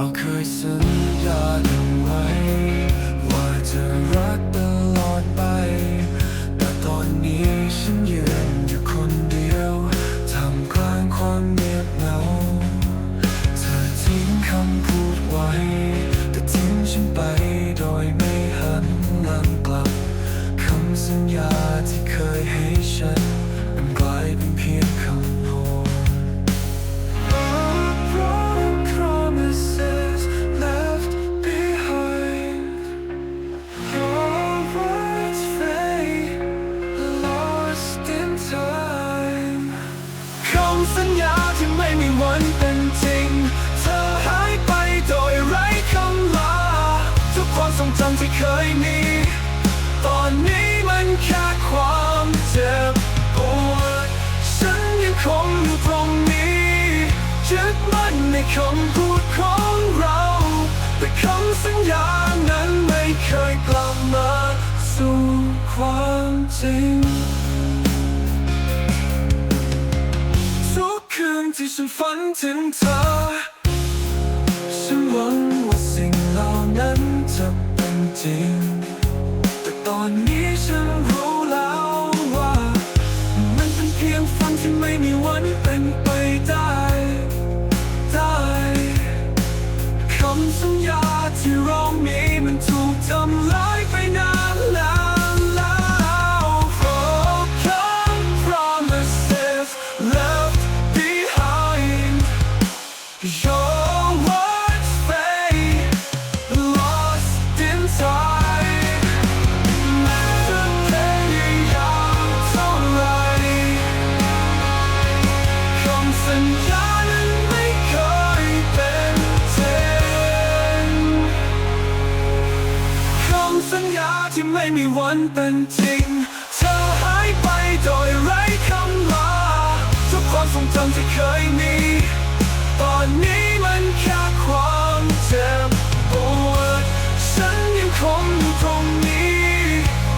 เราเคยสัญญากันไว้ ว่าจะรัก คำพูดของเรา แต่คำสัญญานั้นไม่เคยกลับมาสู่ความจริงทุกคืนที่ฉันฝันถึงเธอ ฉันหวังว่าสิ่งเหล่านั้นจะเป็นจริง แต่ตอนนี้ เป็นจริง เธอหายไปโดยไร้คำลาทุกความทรงจำที่เคยมี ตอนนี้มันแค่ความเจ็บปวด ฉันยังคงอยู่ตรงนี้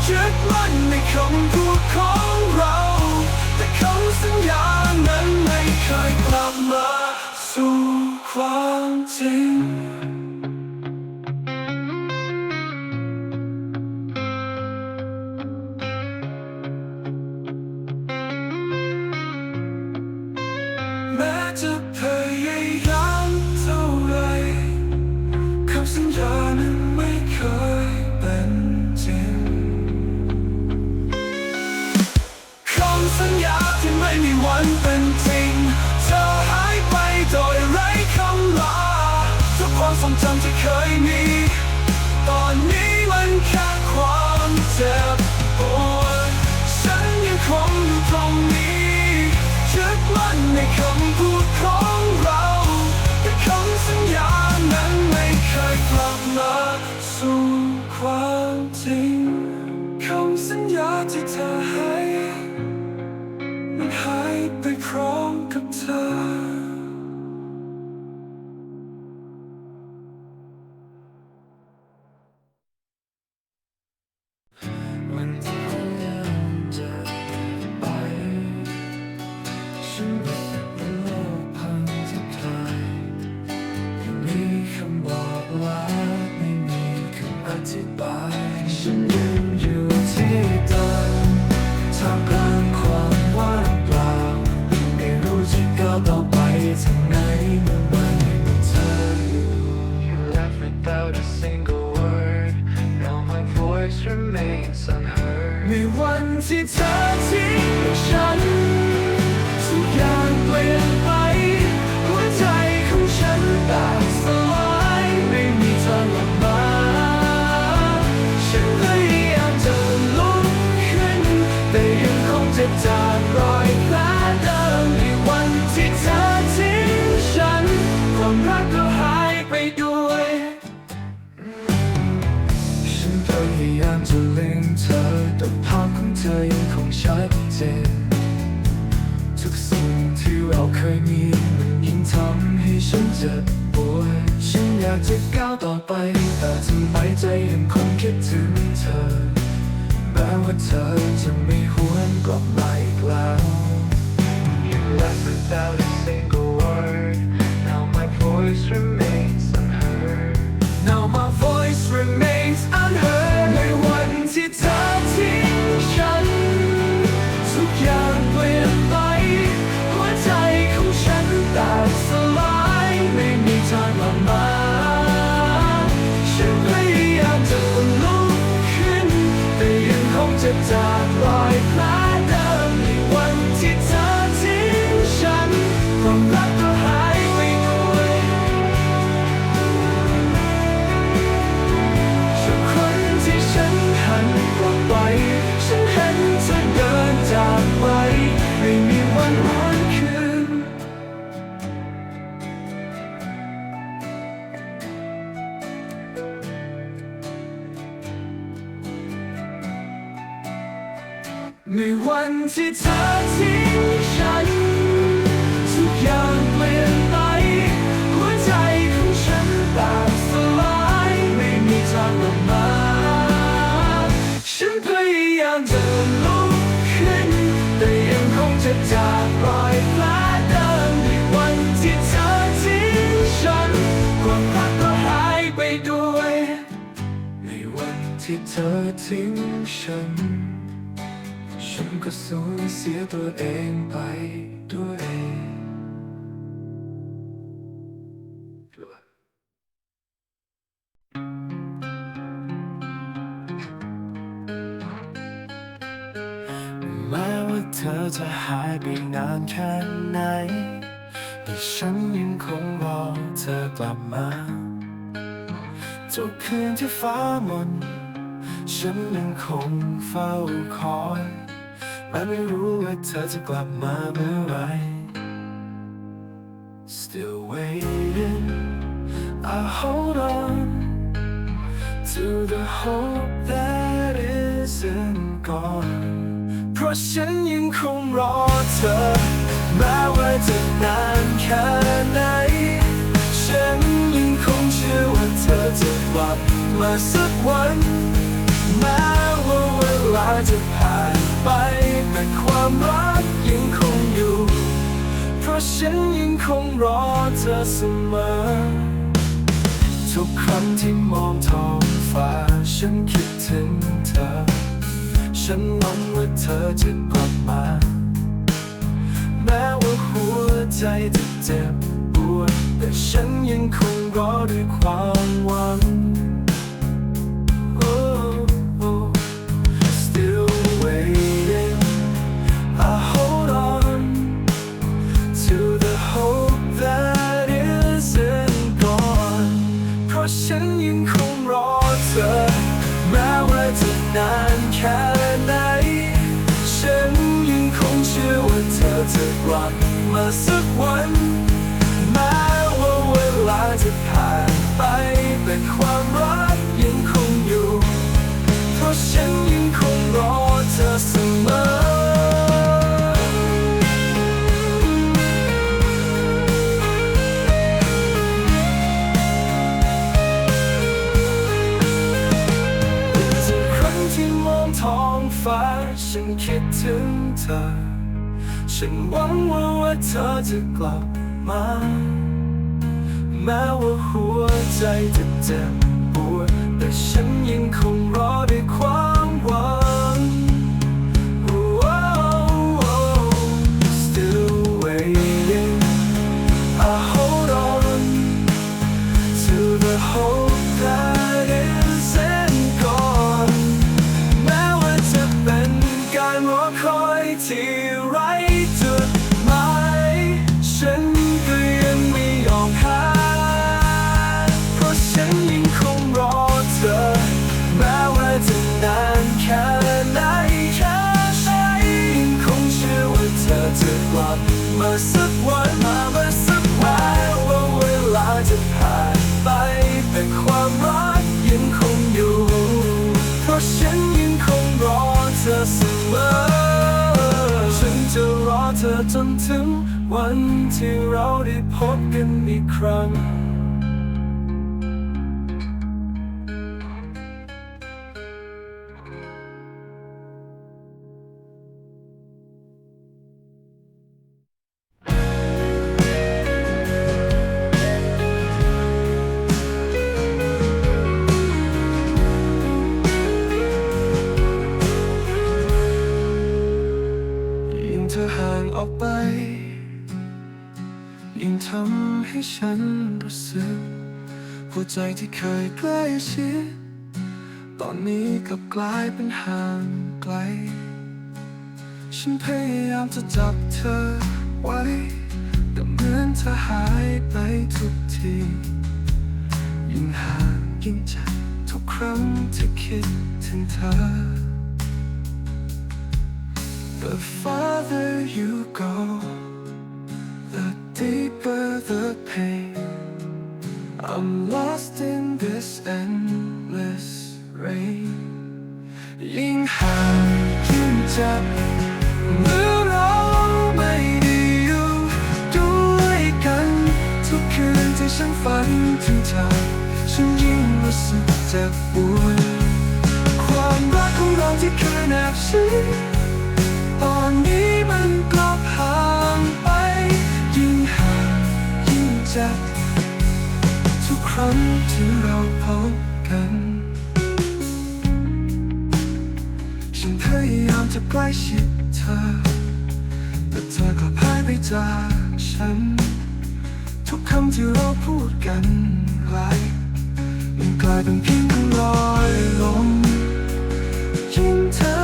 ยึดมั่นในคำพูดของเรา แต่คำสัญญานั้นไม่เคยกลับมา สู่ความจริง ความทรงจำที่เคยมี ตอนนี้มันแค่ความเจ็บปวดฉันยังคงอยู่ตรงนี้ยึดมั่นในคำ remains unheard. ในวันที่เธอทิ้งฉัน จะลืมเธอ แต่ภาพของเธอยังคงชัดเจนทุกสิ่งที่เราเคยมีมันยิ่งทำให้ฉันเจ็บปวดฉันอยากจะก้าวต่อไป แต่ทำไมใจยังคงคิดถึงเธอ แม้ว่าเธอจะไม่หวนกลับมาอีกแล้ว You left without a single word. Now my voice remains ที่เธอทิ้งฉัน ทุกอย่างเปลี่ยนไป หัวใจของฉันแตกสลายไม่มีทางกลับมา ฉันพยายามจะลุกขึ้น แต่ยังคงจะจากรอยแผลเดิมในวันที่เธอทิ้งฉันความรักก็หายไปด้วย ในวันที่เธอทิ้งฉันฉัน ก็สูญเสียตัวเองไปด้วยแม้ว่าเธอจะหายไปนานแค่ไหน แต่ฉันยังคงรอเธอกลับมา ทุกคืนที่ฟ้ามน ฉันยังคงเฝ้าคอย และไม่รู้ว่าเธอจะกลับมาเมื่อไร Still waiting I hold on to the hope that isn't gone เพราะฉันยังคงรอเธอ แม้ว่าจะนานแค่ไหน ฉันยังคงเชื่อว่าเธอจะกลับมาสักวัน ลาจะผ่านไปแต่ความรักยังคงอยู่ เพราะฉันยังคงรอเธอเสมอ ทุกครั้งที่มองท้องฟ้าฉันคิดถึงเธอ ฉันหวังว่าเธอจะกลับมา แม้ว่าหัวใจจะเจ็บปวด แต่ฉันยังคงรอด้วยความหวัง มาสักวันแม้ว่าเวลาจะผ่านไปแต่ความรักยังคงอยู่ เพราะฉันยังคงรอเธอเสมอทุกครั้งที่มองท้องฟ้าฉันคิดถึงเธอ ฉันหวังว่าว่าเธอจะกลับมา แม้ว่าหัวใจจะเจ็บปวดแต่ฉันยังคงรอด้วยความหวัง ครั้งยิ่ง หัวใจที่เคยใกล้ชิดตอนนี้กลับกลายเป็นห่างไกล ฉันพยายามจะจับเธอไว้ แต่เหมือนเธอหายไปทุกที ยิ่งห่างยิ่งเจ็บทุกครั้งที่คิดถึงเธอ The farther you go, the deeper the pain. I'm lost in this endless rain ยิ่งห่างยิ่งเจ็บเมื่อเราไม่ได้อยู่ด้วยกันทุกคืนที่ฉันฝันถึงเธอฉันยิ่งรู้สึกเจ็บปวดความรักของเราที่เคยแนบชิดตอนนี้มันก็ห่างไป ยิ่งห่างยิ่งเจ็บ ครั้งที่เราพบกัน ฉันพยายามจะใกล้ชิดเธอ แต่เธอกลับหายไปจากฉัน ทุกคำที่เราพูดกันหลายมันกลายเป็นเพียงคลอยลมยิ่งเธอ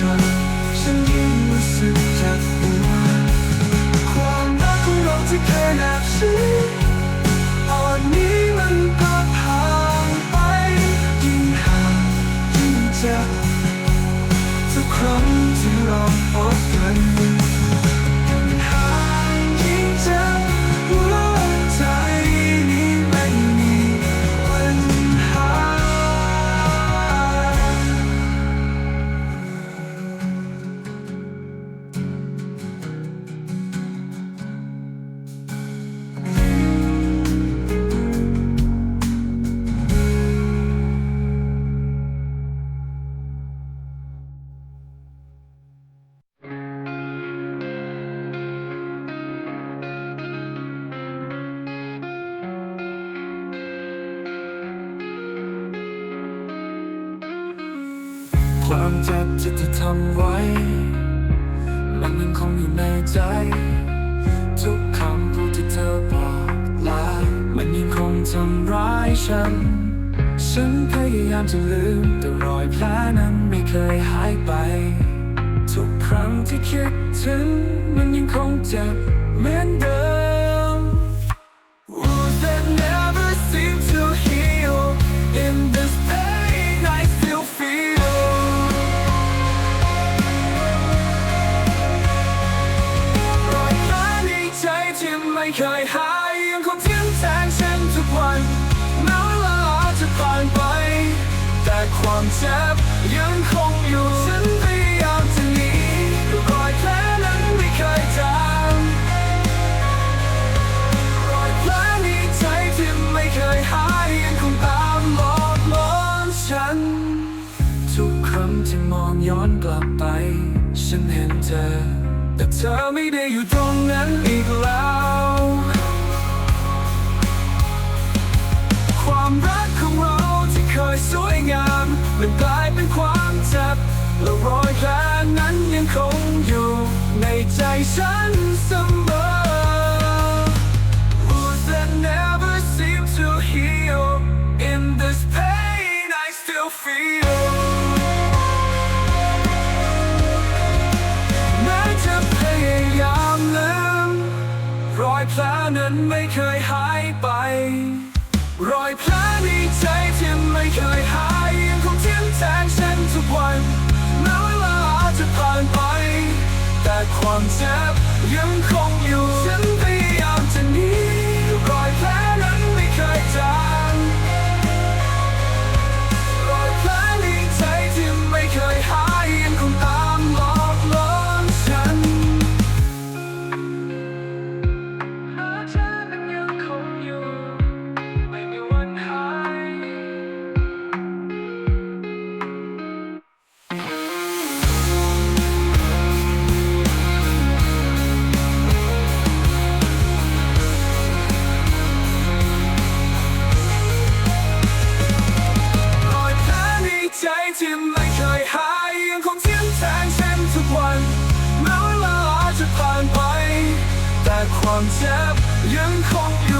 ถึ ที่เธอทำไว้ มันยังคงอยู่ในใจ ทุกคำพูดที่เธอบอกลามันยังคงทำร้ายฉัน ฉันพยายามจะลืม แต่รอยแผลนั้นไม่เคยหายไป ทุกครั้งที่คิดถึง มันยังคงเจ็บเหมือนเดิม เจ็บยังคงอยู่ฉันพยายามจะหนีรอยแผลนั้นไม่เคยจางรอยแผลในใจที่ไม่เคยหายยังคงตามหลอกหลอนฉัน ทุกครั้งที่มองย้อนกลับไป ฉันเห็นเธอ แต่เธอไม่ได้อยู่ตรงนั้นอีกแล้วความรักของเราที่เคยสวยงาม มันกลายเป็นความเจ็บและรอยแผลนั้นยังคงอยู่ในใจฉันเสมอ Wounds that never seem to heal In this pain I still feel แม้จะพยายามลืมรอยแผลนั้นไม่เคยหายไป รอยแผลในใจที่ไม่เคยหาย แต่ ความเจ็บยังคงอยู่